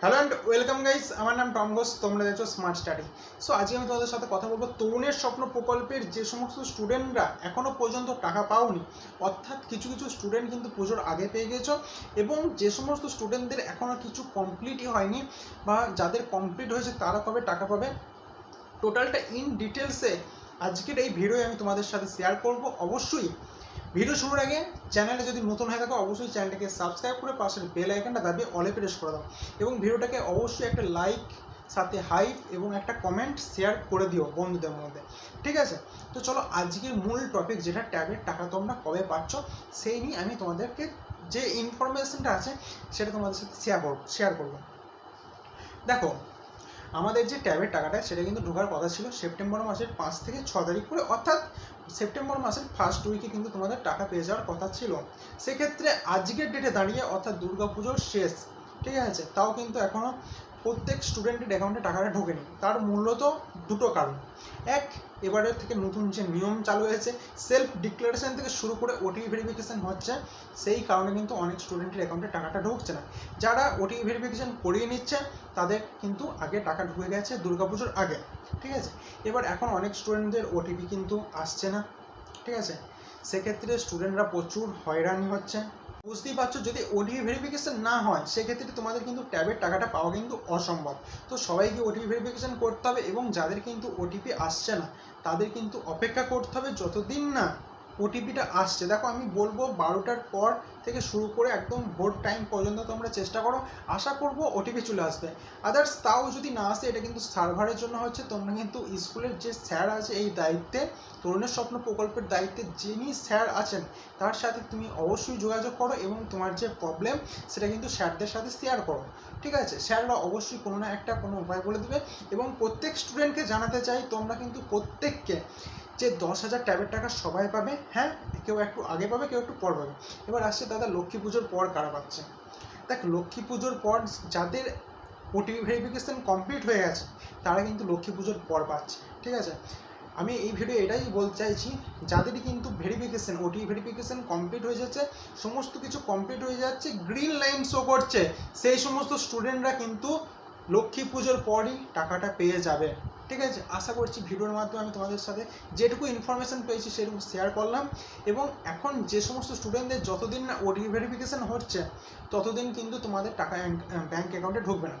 Hello and welcome guys আমার নাম Tom Ghosh তোমরা দেখছ স্মার্ট স্টাডি সো আজকে আমি তোমাদের সাথে কথা বলব তরুণের স্বপ্ন প্রকল্পের যে সমস্ত স্টুডেন্টরা এখনও পর্যন্ত টাকা পাওনি, অর্থাৎ কিছু কিছু স্টুডেন্ট কিন্তু পুজোর আগে পেয়ে গেছো এবং যে সমস্ত স্টুডেন্টদের এখনও কিছু কমপ্লিটই হয়নি বা যাদের কমপ্লিট হয়েছে তারা কবে টাকা পাবে টোটালটা ইন ডিটেলসে আজকের এই ভিডিও আমি তোমাদের সাথে শেয়ার করব। অবশ্যই ভিডিও শুরুর আগে চ্যানেলে যদি নতুন হয়ে থাকো, অবশ্যই চ্যানেলটাকে সাবস্ক্রাইব করে পাশের বেল আইকনটা দাবিয়ে অলে প্রেস করে দাও। এবং ভিডিওটাকে অবশ্যই একটা লাইক সাথে হাইপ এবং একটা কমেন্ট শেয়ার করে দিও বন্ধুদের মধ্যে। ঠিক আছে? তো চলো আজকের মূল টপিক যেটা ট্যাবের টাকা তোমরা কবে পাচ্ছ, সেই নিয়ে আমি তোমাদেরকে যে ইনফরমেশনটা আছে, সেটা তোমাদের সাথে শেয়ার করব শেয়ার করব। দেখো আমাদের যে ট্যাবের টাকাটা, সেটা কিন্তু ঢোকার কথা ছিল সেপ্টেম্বর মাসের পাঁচ থেকে ছ তারিখ করে। অর্থাৎ সেপ্টেম্বর মাসের ফার্স্ট উইকে কিন্তু তোমাদের টাকা পেয়ে যাওয়ার কথা ছিল। সেক্ষেত্রে আজকের ডেটে দাঁড়িয়ে অর্থাৎ দুর্গাপুজোর শেষ, ঠিক আছে? তাও কিন্তু এখনও প্রত্যেক স্টুডেন্টের অ্যাকাউন্টে টাকাটা ঢোকেনি। তার মূলত দুটো কারণ। এক এবারের থেকে নতুন যে নিয়ম চালু হয়েছে সেলফ ডিক্লারেশন থেকে শুরু করে ওটিপি ভেরিফিকেশন হচ্ছে, সেই কারণে কিন্তু অনেক স্টুডেন্টের অ্যাকাউন্টে টাকাটা ঢুকছে না। যারা ওটিপি ভেরিফিকেশন করিয়ে নিচ্ছে, তাদের কিন্তু আগে টাকা ঢুকে গেছে দুর্গাপুজোর আগে, ঠিক আছে? এবার এখন অনেক স্টুডেন্টদের ওটিপি কিন্তু আসছে না, ঠিক আছে? সেক্ষেত্রে স্টুডেন্টরা প্রচুর হয়রানি হচ্ছে বুঝতেই পারছ, যদি ওটিপি ভেরিফিকেশান না হয়, সেক্ষেত্রে তোমাদের কিন্তু ট্যাবের টাকাটা পাওয়া কিন্তু অসম্ভব। তো সবাইকে ওটিপি ভেরিফিকেশন করতে হবে এবং যাদের কিন্তু ওটিপি আসছে না, তাদের কিন্তু অপেক্ষা করতে হবে যতদিন না ওটিপিটা আসছে। দেখো, আমি বলব বারোটার পর থেকে শুরু করে একদম ভোর টাইম পর্যন্ত তোমরা চেষ্টা করো। আশা করব ওটিপি চলে আসবে। আদার্স তাও যদি না আসে, এটা কিন্তু সার্ভারের জন্য হচ্ছে, তোমরা কিন্তু স্কুলের যে স্যার আছে এই দায়িত্বে, তরুণের স্বপ্ন প্রকল্পের দায়িত্বে যিনি স্যার আছেন, তার সাথে তুমি অবশ্যই যোগাযোগ করো এবং তোমার যে প্রবলেম সেটা কিন্তু স্যারদের সাথে শেয়ার করো। ঠিক আছে? স্যাররা অবশ্যই কোনো না একটা কোনো উপায় বলে দেবে এবং প্রত্যেক স্টুডেন্টকে জানাতে চাই, তোমরা কিন্তু প্রত্যেককে যে দশ হাজার ট্যাবের টাকা সবাই পাবে হ্যাঁ কেউ একটু আগে পাবে, কেউ একটু পর পাবে। এবার আসছে দাদা লক্ষ্মী পুজোর পর কারা পাচ্ছে? দেখ, লক্ষ্মী পুজোর পর যাদের ওটিপি ভেরিফিকেশন কমপ্লিট হয়ে গেছে, তারা কিন্তু লক্ষ্মী পুজোর পর পাচ্ছে, ঠিক আছে? আমি এই ভিডিও এটাই বলতে চাইছি, যাদেরই কিন্তু ভেরিফিকেশন ওটিপি ভেরিফিকেশন কমপ্লিট হয়ে যাচ্ছে, সমস্ত কিছু কমপ্লিট হয়ে যাচ্ছে গ্রিন লাইন শো করছে, সেই সমস্ত স্টুডেন্টরা কিন্তু লক্ষ্মী পুজোর পরই টাকাটা পেয়ে যাবে ঠিক আছে? আশা করছি ভিডিওর মাধ্যমে আমি তোমাদের সাথে যেটুকু ইনফরমেশন পেয়েছি সেটুকু শেয়ার করলাম এবং এখন যে সমস্ত স্টুডেন্টদের যতদিন না ওটিপি ভেরিফিকেশন হচ্ছে, ততদিন কিন্তু তোমাদের টাকা ব্যাঙ্ক অ্যাকাউন্টে ঢুকবে না।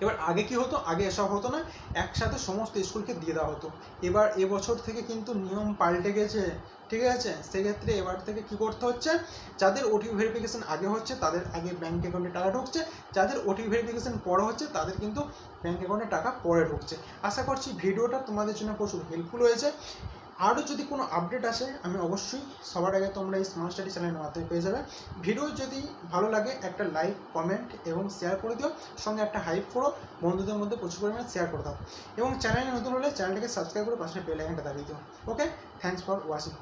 এবার আগে কি হতো? আগে এসব হতো না। একসাথে সমস্ত স্কুলকে দিয়ে দেওয়া হতো। এবার এবছর থেকে কিন্তু নিয়ম পাল্টে গেছে। ঠিক আছে? সেক্ষেত্রে এবার থেকে কি করতে হচ্ছে? যাদের ওটিপি ভেরিফিকেশন আগে হচ্ছে, তাদের আগে ব্যাঙ্ক অ্যাকাউন্টে টাকা ঢুকছে। যাদের ওটিপি ভেরিফিকেশন পরে হচ্ছে, তাদের কিন্তু ব্যাঙ্ক অ্যাকাউন্টে টাকা পরে ঢুকছে। আশা করছি ভিডিওটা তোমাদের জন্য প্রচুর হেল্পফুল হয়েছে। আরও যদি কোনো আপডেট আসে, আমি অবশ্যই সবার আগে তোমরা এই স্মার্ট স্টাডি চ্যানেলের মাধ্যমে পেয়ে যাবে। ভিডিও যদি ভালো লাগে, একটা লাইক কমেন্ট এবং শেয়ার করে দিও। সঙ্গে একটা হাইপ করো, বন্ধুদের মধ্যে প্রচুর পরিমাণে শেয়ার করে দাও। এবং চ্যানেলে নতুন হলে চ্যানেলটাকে সাবস্ক্রাইব করে পাশে বেল আইকনটা দাবিয়ে দিও। Okay thanks for watching